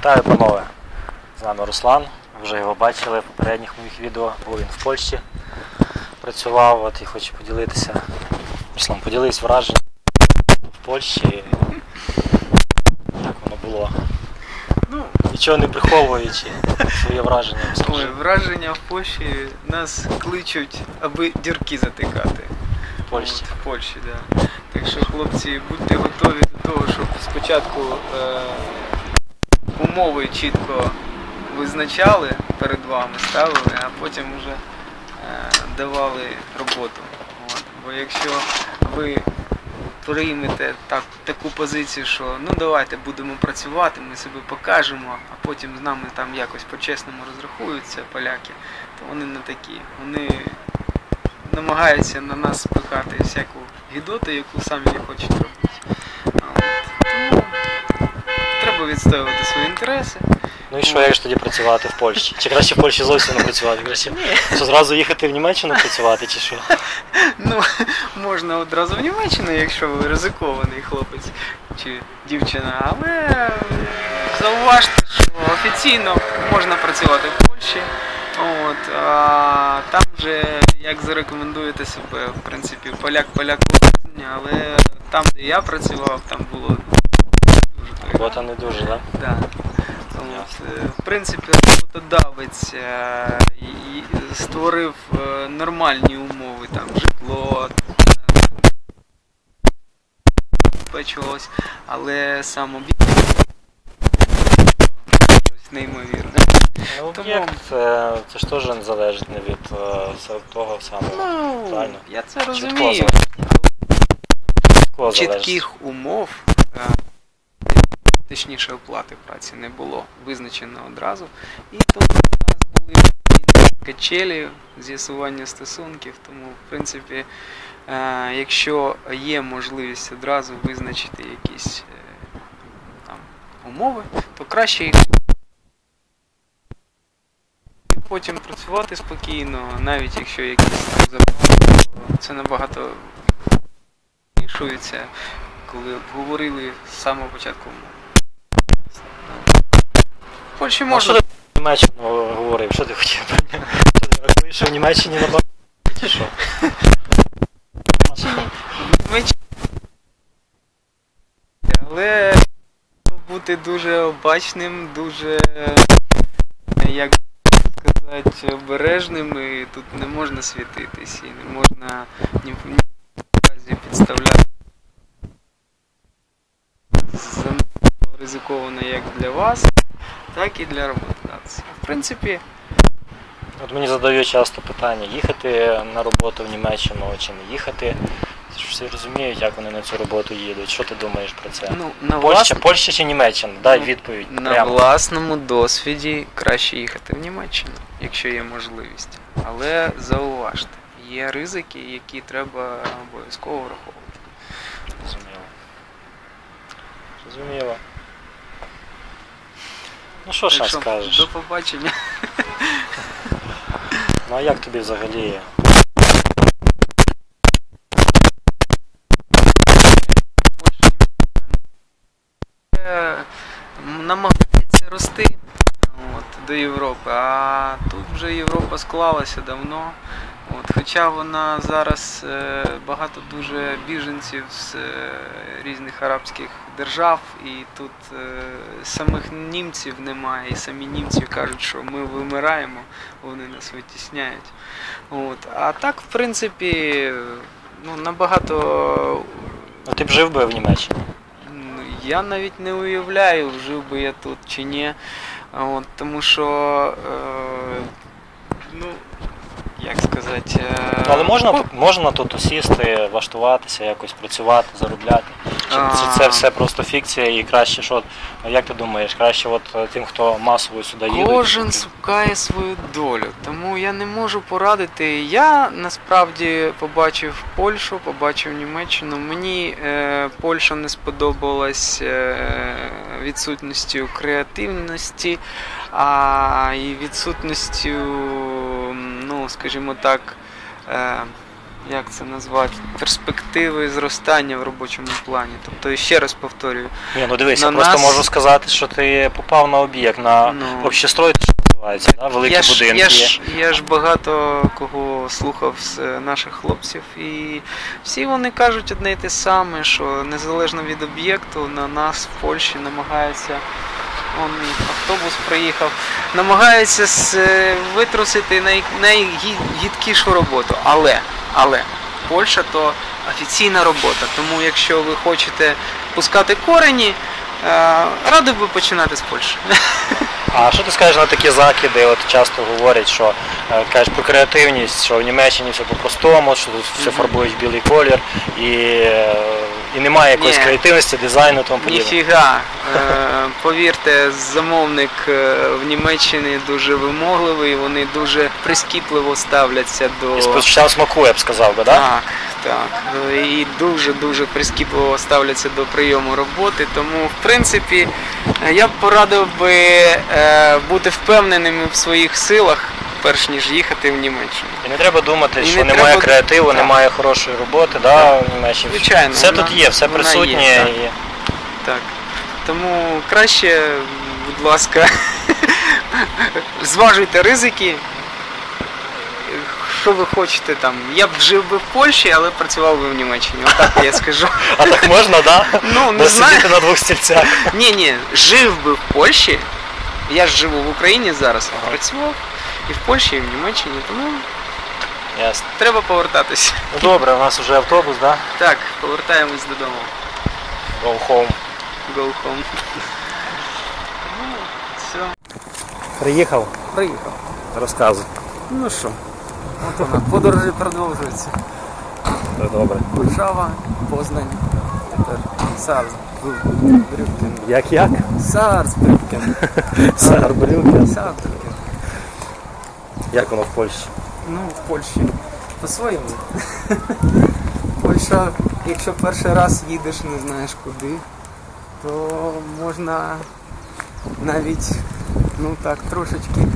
Вітаю, панове! З нами Руслан. Ви вже його бачили в попередніх моїх відео, був він в Польщі. Працював от і хочу поділитися. Руслан, поділись враженням в Польщі. Як воно було? Ну, Нічого не приховуючи своє враження. ой, враження в Польщі нас кличуть, аби дірки затикати. В Польщі. От, в Польщі, да. Так що, хлопці, будьте готові до того, щоб спочатку е, умови чітко визначали перед вами, ставили, а потім вже е, давали роботу. От. Бо якщо ви приймете так, таку позицію, що ну давайте будемо працювати, ми себе покажемо, а потім з нами там якось по-чесному розрахуються поляки, то вони не такі. Вони намагаються на нас спихати всяку гідоту, яку самі хочуть робити. От. Відстоювати свої інтереси. Ну і що, як ж тоді працювати в Польщі? Чи краще в Польщі зовсім не працювати? Краще що зразу їхати в Німеччину працювати, чи що? Ну, можна одразу в Німеччину, якщо ви ризикований хлопець чи дівчина, але зауважте, що офіційно можна працювати в Польщі. От, а там вже як зарекомендуєте себе, в принципі, поляк поляк визнання, але там, де я працював, там було. Робота не дуже, так? Да. От, е, в принципі, роботодавець е, і- створив е, нормальні умови, там житло, забезпечувалось, але сам об'єкт щось неймовірне. Ну, об'єкт це, це ж теж не залежить не від того самого. Ну, правильно. я це розумію. Чітко залежить. Чітких умов, точніше оплати праці не було визначено одразу. І тому у нас були качелі, з'ясування стосунків. Тому, в принципі, е, якщо є можливість одразу визначити якісь е, там, умови, то краще їх. Потім працювати спокійно, навіть якщо якісь там заборони, то це набагато вирішується, коли обговорили з самого початку. Польщі Ну, а що ти в Німеччину говорив? Що ти хотів? Що ти рахуєш, що в Німеччині набагато? Чи що? Але бути дуже обачним, дуже, як сказати, обережним, і тут не можна світитись, і не можна ні в ні в разі підставляти. Занадто ризиковано як для вас, так і для роботодавця. В принципі, От мені задають часто питання, їхати на роботу в Німеччину чи не їхати. Всі розуміють, як вони на цю роботу їдуть. Що ти думаєш про це? ну, на Польща, влас- Польща чи Німеччина? Дай Ну, відповідь. На прямо. власному досвіді краще їхати в Німеччину, якщо є можливість. Але зауважте, є ризики, які треба обов'язково враховувати. Зрозуміло. Зрозуміло. Ну що що, скажеш? До побачення. Ну а як тобі взагалі? Е, Намагається рости от, до Європи, а тут вже Європа склалася давно. От, хоча вона зараз е, багато дуже біженців з е, різних арабських держав, і тут е, самих німців немає, і самі німці кажуть, що ми вимираємо, вони нас витісняють. От. А так, в принципі, ну, набагато Ну ти б жив би в Німеччині? Я навіть не уявляю, жив би я тут чи ні. От, тому що, е, як сказати. Е, Ну, але можна, по- можна тут усісти, влаштуватися, якось працювати, заробляти. Чи, чи це все просто фікція і краще, що як ти думаєш, краще от е, тим, хто масово сюди їде? Кожен шукає свою долю, тому я не можу порадити. Я насправді побачив Польщу, побачив Німеччину. Мені е, Польща не сподобалась е, відсутністю креативності, а і відсутністю, ну скажімо так, е, як це назвати, перспективи зростання в робочому плані. Тобто, ще раз повторюю, Ні, ну дивись, На я просто нас- можу сказати, що ти попав на об'єкт, на Ну. общестрой, що називається, да? великі я ж, будинки. я, ж, я ж багато кого слухав з е, наших хлопців, і всі вони кажуть одне й те саме, що незалежно від об'єкту на нас в Польщі намагаються. Он автобус приїхав, намагаються е, витрусити най, найгідкішу роботу. Але, але Польща то офіційна робота. Тому якщо ви хочете пускати корені, е, радив би починати з Польщі. А що ти скажеш на такі закиди? От часто говорять, що е, кажеш про креативність, що в Німеччині все по-простому, що все фарбують в білий колір, і, і немає якоїсь Ні. креативності, дизайну тому подібне. Ніфіга. Е, повірте, замовник е, в Німеччині дуже вимогливий, вони дуже прискіпливо ставляться до. І спочатку смаку, я б сказав би, да? Так, так. Е, І дуже-дуже прискіпливо ставляться до прийому роботи. Тому, в принципі, я б порадив би бути впевненими в своїх силах, перш ніж їхати в Німеччину. І не треба думати, І що не немає треба- креативу, так. немає хорошої роботи, да, в Німеччині. Звичайно, Все вона- тут є, все вона присутнє. є, так. і... Так. Тому краще, будь ласка, зважуйте ризики. Що ви хочете там? Я б жив би в Польщі, але працював би в Німеччині. Отак я скажу. А так можна, да? Ну, не знаю. сидіти на двох стільцях. Ні, ні, жив би в Польщі. Я ж живу в Україні зараз, Ага. працював і в Польщі, і в Німеччині, тому Ясно. треба повертатися. Ну добре, у нас вже автобус, да? Так, повертаємось додому. Go home. Go home. Ну, все, Приїхав, приїхав. розказуй. Ну що, от вона, подорожі продовжуються. Це добре. Варшава, Познань, тепер Сарбрюкен. Як як? Сарбрюкен. Сарбрюкен. Сарбрюкен. Як воно в Польщі? Ну, в Польщі по-своєму. Польща, якщо перший раз їдеш, не знаєш куди, то можна навіть, ну так, трошечки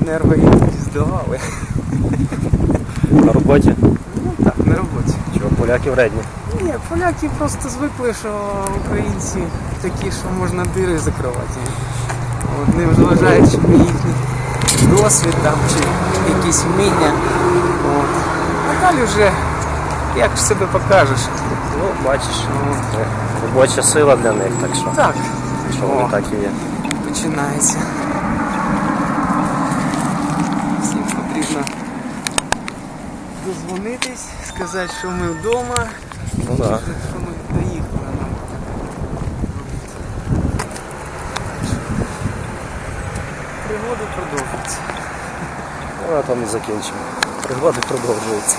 нерви здавали. На роботі? Ну так, на роботі. Чого поляки вредні? Ні, поляки просто звикли, що українці такі, що можна дири закривати. От, не вважають, що ми їхній досвід там, чи якісь вміння. От. А далі вже як себе покажеш. Ну, бачиш, Ну, е, робоча сила для них, так що, так, що О. вони так і є. починається. Всім потрібно дозвонитись, сказати, що ми вдома. Ну да. Що ми Пригоди продовжуються. Ну, а там і закінчимо. Пригоди продовжуються.